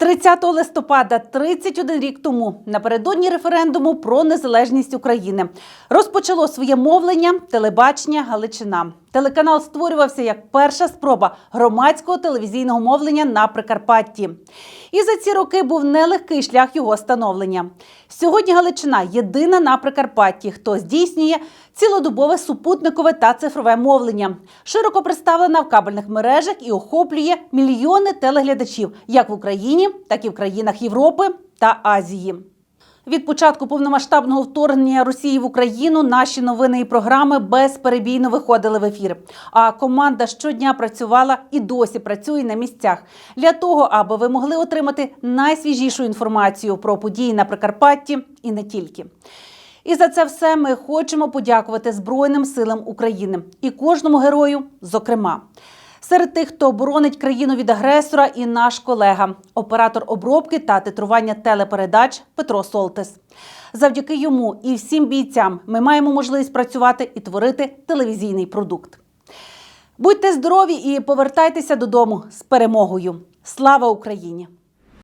30 листопада, 31 рік тому, напередодні референдуму про незалежність України, розпочало своє мовлення телебачення Галичина. Телеканал створювався як перша спроба громадського телевізійного мовлення на Прикарпатті. І за ці роки був нелегкий шлях його становлення. Сьогодні Галичина єдина на Прикарпатті, хто здійснює цілодобове супутникове та цифрове мовлення. Широко представлена в кабельних мережах і охоплює мільйони телеглядачів як в Україні, так і в країнах Європи та Азії. Від початку повномасштабного вторгнення Росії в Україну наші новини і програми безперебійно виходили в ефір. А команда щодня працювала і досі працює на місцях для того, аби ви могли отримати найсвіжішу інформацію про події на Прикарпатті і не тільки. І за це все ми хочемо подякувати Збройним силам України і кожному герою, зокрема. Серед тих, хто боронить країну від агресора, і наш колега, оператор обробки та титрування телепередач Петро Солтис. Завдяки йому і всім бійцям ми маємо можливість працювати і творити телевізійний продукт. Будьте здорові і повертайтеся додому з перемогою. Слава Україні!